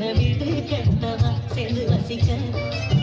வீடு கட்டவா சேர்ந்து வசிக்க.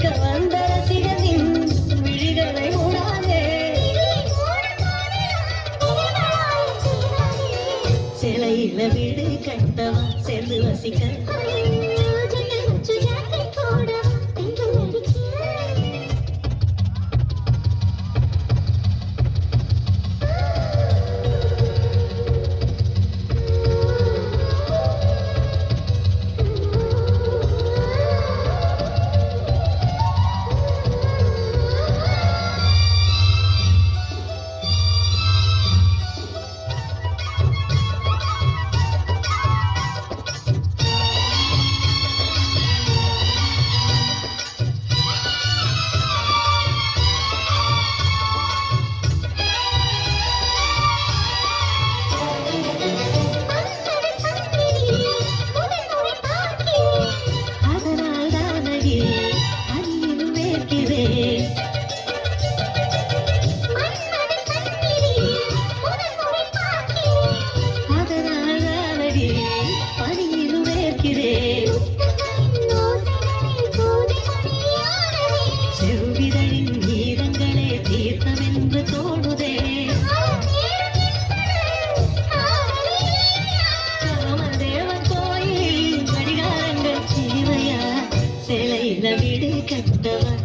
வந்த ரசிகரின் விழிகளை மூடாதே. சிலையில வீடு கட்டவா சேர்ந்து வசிக்க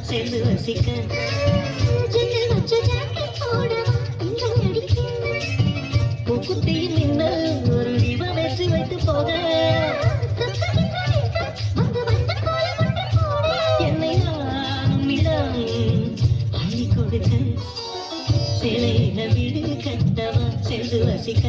சேர்ந்து வசிக்க பூக்குத்தியில் நின்று ஒரு தீபம் ஏற்றி வைத்து போக. என்னை நானும் அள்ளி கொடுக்க சிலையில வீடு கட்டவா சேர்ந்து வசிக்க.